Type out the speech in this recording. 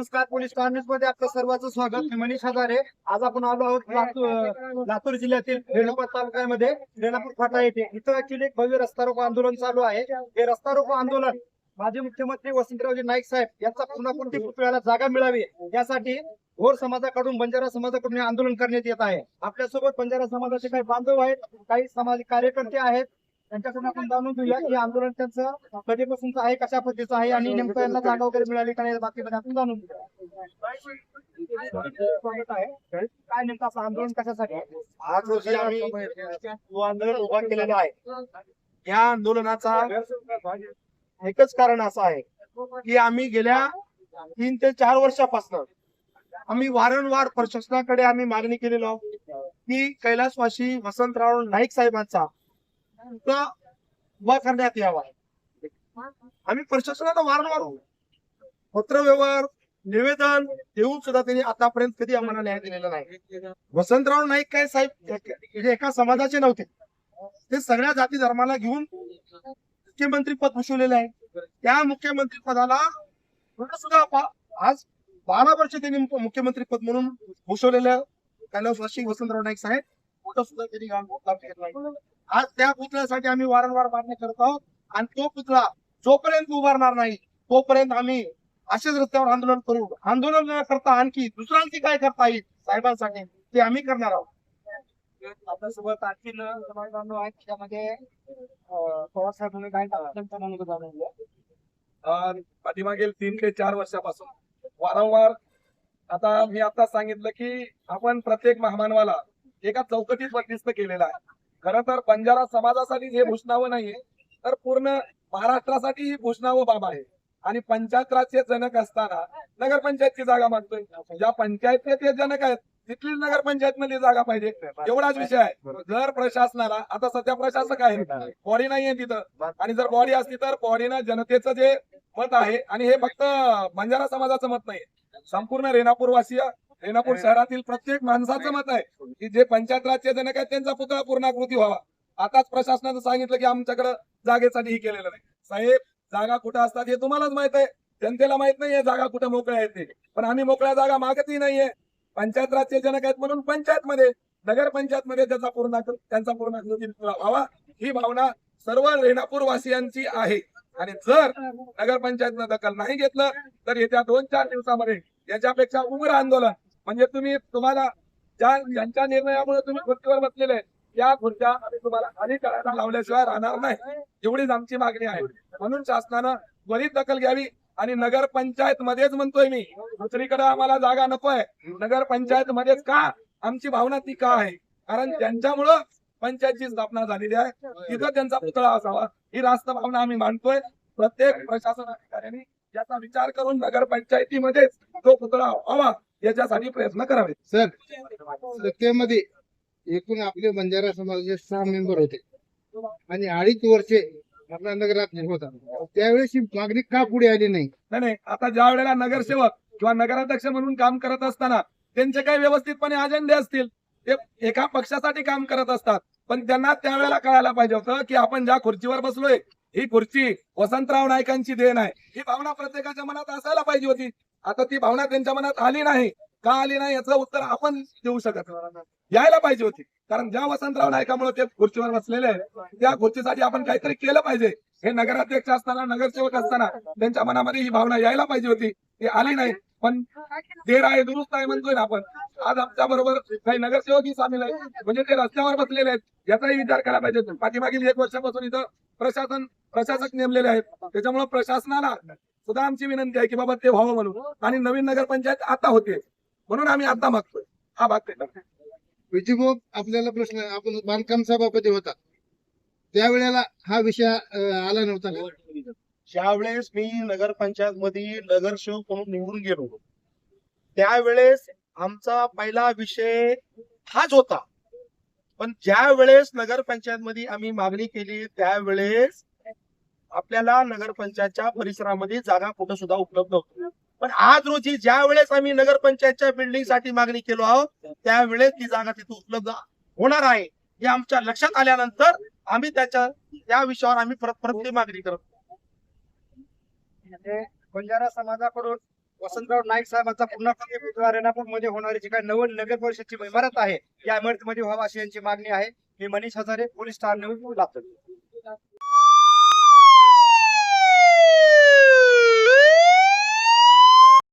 नमस्कार पोलीस कॉन्फरन्समध्ये आपलं सर्वांचं स्वागत. मी मनीष हजारे. आज आपण आलो आहोत लातूर लातूर जिल्ह्यातील रेणापूर तालुक्यामध्ये रेणापूर फाटा येथे. इथं ऍक्च्युली एक भव्य रस्ता रोको आंदोलन चालू आहे. हे रस्ता रोको आंदोलन माजी मुख्यमंत्री वसंतरावजी नाईक साहेब यांचा पुन्हा कोणती पुतळ्याला जागा मिळावी यासाठी घोर समाजाकडून बंजारा समाजाकडून आंदोलन करण्यात येत आहे. आपल्यासोबत बंजारा समाजाचे काही बांधव आहेत काही सामाजिक कार्यकर्ते आहेत. त्यांच्याकडून आपण जाणून घेऊया की आंदोलन त्यांचं कधीपासून आहे कशा पद्धतीचं आहे आणि नेमकं यांना जागा वगैरे मिळाली का नाही बाकीमध्ये आपण जाणून घेऊया काय नेमकं आपलं आंदोलन कशासाठी आहे? आज रोजी आम्ही तो आंदोलन उभा केलेलं आहे या आंदोलनाचा एकच कारण असं आहे की आम्ही गेल्या तीन ते चार वर्षापासून आम्ही वारंवार प्रशासनाकडे आम्ही मागणी केलेलो आहोत की कैलासवासी वसंतराव नाईक साहेबांचा पुतळा उभा करण्यात यावा? आम्ही प्रशासनाला वारंवार पत्रव्यवहार निवेदन देऊन सुद्धा त्यांनी आतापर्यंत कधी आम्हाला न्याय दिलेला नाही. वसंतराव नाईक काय साहेब एका समाजाचे नव्हते. ते सगळ्या जाती धर्माला घेऊन मुख्यमंत्री पद भूषवलेले आहे. त्या मुख्यमंत्री पदाला सुद्धा आज बारा वर्ष त्यांनी मुख- मुख्यमंत्री पद म्हणून भूषवलेलं कैलासवासी वसंतराव नाईक साहेब कुठं सुद्धा त्यांनी काम आज त्या पुतळ्यासाठी आम्ही वारंवार मागणी करत आहोत. आणि तो पुतळा जोपर्यंत उभारणार नाही तोपर्यंत आम्ही असेच रस्त्यावर आंदोलन करू. आंदोलन न करता आणखी दुसऱ्यांची काय करता येईल साहेबांसाठी ते आम्ही करणार आहोत. आपल्यासोबत आणखी समाज बांधव आहेत. त्यामध्ये अं, पवार साहेबांनी काय पाठीमागील तीन ते चार वर्षापासून वारंवार आता मी आता सांगितलं की आपण प्रत्येक महामानवाला एका चौकटीत बंदिस्त केलेला आहे. खर तर बंजारा समाजासाठी हे भूषणावं नाहीये तर पूर्ण महाराष्ट्रासाठी ही भूषणावं बाब आहे. आणि पंचायत राजचे जनक असताना नगरपंचायतची जागा मागतोय. ज्या पंचायतचे ते जनक आहेत तिथली नगरपंचायत मध्ये जागा पाहिजे. एवढाच विषय आहे. जर प्रशासनाला आता सध्या प्रशासक आहे बॉडी नाहीये तिथं. आणि जर बॉडी असती तर बॉडीनं जनतेचं जे मत आहे आणि हे फक्त बंजारा समाजाचं मत नाही संपूर्ण रेणापूरवासीय रेणापूर शहरातील प्रत्येक माणसाचं मत आहे की जे पंचायत राजचे जनक आहेत त्यांचा पुतळा पूर्णाकृती व्हावा. आताच प्रशासनानं सांगितलं की आमच्याकडे जागेसाठी हे केलेलं नाही. साहेब जागा कुठं असतात हे तुम्हालाच माहीत आहे. जनतेला माहीत नाहीये जागा कुठं मोकळ्या आहेत ते. पण आम्ही मोकळ्या जागा मागतही नाहीये पंचायत राजचे जनक आहेत म्हणून पंचायत मध्ये नगर पंचायत मध्ये त्याचा पूर्ण त्यांचा पूर्ण व्हावा ही भावना सर्व रेणापूर वासियांची आहे. आणि जर नगरपंचायतनं दखल नाही घेतलं तर येत्या दोन चार दिवसामध्ये याच्यापेक्षा उग्र आंदोलन म्हणजे तुम्ही तुम्हाला ज्या ज्यांच्या निर्णयामुळे तुम्ही खुर्चीवर बसलेले त्या खुर्च्या आम्ही तुम्हाला खाली करायला लावल्याशिवाय राहणार नाही. एवढीच आमची मागणी आहे. म्हणून शासनानं त्वरित दखल घ्यावी आणि नगरपंचायत मध्येच म्हणतोय मी दुसरीकडे आम्हाला जागा नकोय. नगरपंचायत मध्येच का? आमची भावना ती का आहे? कारण त्यांच्यामुळं पंचायतची स्थापना झालेली आहे. तिथं त्यांचा पुतळा असावा. ही रास्त भावना आम्ही मांडतोय प्रत्येक प्रशासन अधिकाऱ्यांनी याचा विचार करून नगरपंचायतीमध्येच तो पुतळा व्हावा. याच्यासाठी प्रयत्न करावे. सर सत्तेमध्ये एकूण आपले बंजारा समाजाचे सहा मेंबर होते. आणि अडीच वर्षे आपला नगराध्यक्ष होता. त्यावेळेस ही मागणी का पुढे आली नाही? नाही नाही. आता ज्या वेळेला नगरसेवक किंवा नगराध्यक्ष म्हणून काम करत असताना त्यांचे काही व्यवस्थितपणे अजेंडे असतील ते एका पक्षासाठी काम करत असतात. पण त्यांना त्यावेळेला कळायला पाहिजे होतं की आपण ज्या खुर्चीवर बसलोय ही खुर्ची वसंतराव नायकांची देण आहे. ही भावना प्रत्येकाच्या मनात असायला पाहिजे होती. आता ती भावना त्यांच्या मनात आली नाही. का आली नाही याचं उत्तर आपण देऊ शकत यायला पाहिजे होती. कारण ज्या वसंतराव नायकामुळे ते खुर्चीवर बसलेले आहेत त्या खुर्चीसाठी आपण काहीतरी केलं पाहिजे. हे नगराध्यक्ष असताना नगरसेवक असताना त्यांच्या मनामध्ये ही भावना यायला पाहिजे होती. ती आली नाही. पण देर आहे दुरुस्त आहे म्हणतोय ना आपण. आज आमच्या बरोबर काही नगरसेवकही सामील आहेत. म्हणजे ते रस्त्यावर बसलेले आहेत. याचाही विचार करायला पाहिजे पाठीमागील एक वर्षापासून इथं प्रशासन प्रशासक नेमलेले आहेत. त्याच्यामुळे प्रशासनाला सुद्धा आमची विनंती आहे की बाबा ते व्हावं म्हणून. आणि नवीन नगरपंचायत आता होते. म्हणून आम्ही आता मागतोय. हा भाग ते. विजयभाऊ आपल्याला प्रश्न आपण बांधकाम सभापती होता. त्यावेळेला हा विषय आला नव्हता ज्यावेळेस मी नगरपंचायत मध्ये नगरसेवक म्हणून निवडून गेलो त्यावेळेस आमचा पहिला विषय हाच होता. पण ज्या वेळेस नगरपंचायत मध्ये आम्ही मागणी केली त्यावेळेस आपल्याला नगरपंचायतच्या परिसरामध्ये जागा कुठं सुद्धा उपलब्ध होती पण आज रोजी ज्या वेळेस आम्ही नगरपंचायतच्या बिल्डिंगसाठी मागणी केलो आहोत त्यावेळेस ती जागा तिथे उपलब्ध होणार आहे. हे आमच्या लक्षात आल्यानंतर आम्ही त्याच्या त्या विषयावर आम्ही परत परत मागणी करतो म्हणजे बंजारा समाजाकडून वसंतराव नाईक साहेबांचा पुन्हा पुतळा रेणापूरमध्ये होणारी जी काही नवीन नगर परिषदची इमारत आहे या इमारतीमध्ये व्हावा अशी यांची मागणी आहे. मी मनीष हजारे पोलीस ठाणे लातूर